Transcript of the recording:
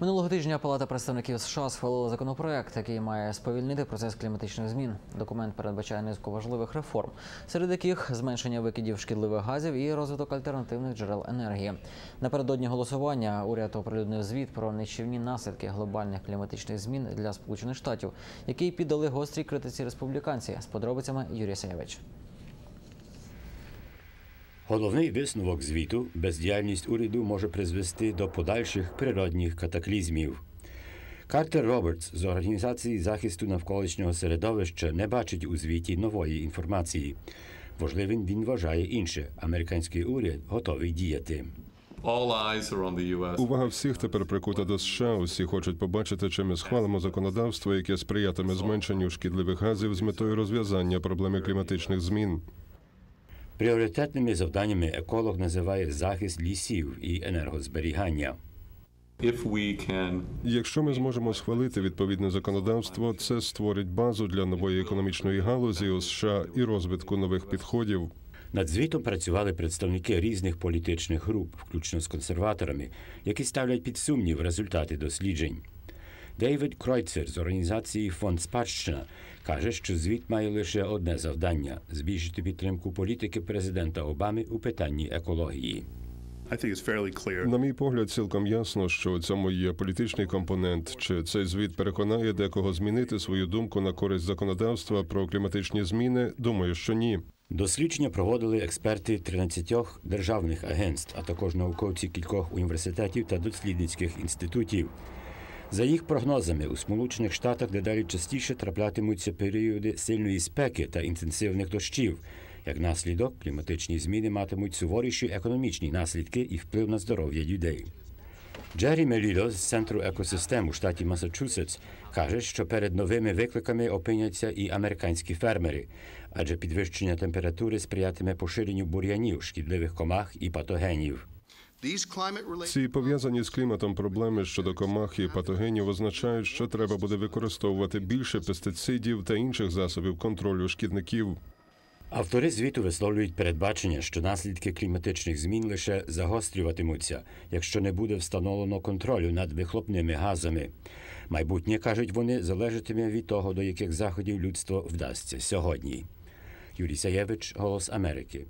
Минулого тижня Палата представників США схвалила законопроект, який має сповільнити процес кліматичних змін. Документ передбачає низку важливих реформ, серед яких зменшення викидів шкідливих газів і розвиток альтернативних джерел енергії. Напередодні голосування уряд оприлюднив звіт про нищівні наслідки глобальних кліматичних змін для Сполучених Штатів, який піддали гострій критиці республіканці. З подробицями Юрій Саєвич. Головний висновок звіту бездіяльність уряду може призвести до подальших природних катаклізмів. Картер Робертс з Організації захисту навколишнього середовища не бачить у звіті нової інформації. Важливим він вважає інше. Американський уряд готовий діяти. Увага всіх тепер прикута до США. Усі хочуть побачити, чи ми схвалимо законодавство, яке сприятиме зменшенню шкідливих газів з метою розв'язання проблеми кліматичних змін. Пріоритетними завданнями еколог називає захист лісів і енергозберігання. Якщо ми зможемо схвалити відповідне законодавство, це створить базу для нової економічної галузі у США і розвитку нових підходів. Над звітом працювали представники різних політичних груп, включно з консерваторами, які ставлять під сумнів результати досліджень. Дейвід Кройцер з організації Фонд Спадщина каже, що звіт має лише одне завдання збільшити підтримку політики президента Обами у питанні екології. На мій погляд, цілком ясно, що у цьому є політичний компонент. Чи цей звіт переконає декого змінити свою думку на користь законодавства про кліматичні зміни? Думаю, що ні. Дослідження проводили експерти 13 державних агентств, а також науковці кількох університетів та дослідницьких інститутів. За їх прогнозами, у Сполучених Штатах дедалі частіше траплятимуться періоди сильної спеки та інтенсивних дощів. Як наслідок, кліматичні зміни матимуть суворіші економічні наслідки і вплив на здоров'я людей. Джері Мелідо з центру екосистем у штаті Масачусетс каже, що перед новими викликами опиняться і американські фермери, адже підвищення температури сприятиме поширенню бур'янів, шкідливих комах і патогенів. Ці пов'язані з кліматом проблеми щодо комах і патогенів означають, що треба буде використовувати більше пестицидів та інших засобів контролю шкідників. Автори звіту висловлюють передбачення, що наслідки кліматичних змін лише загострюватимуться, якщо не буде встановлено контролю над вихлопними газами. Майбутнє, кажуть вони, залежатиме від того, до яких заходів людство вдасться сьогодні. Юрій Саєвич, Голос Америки.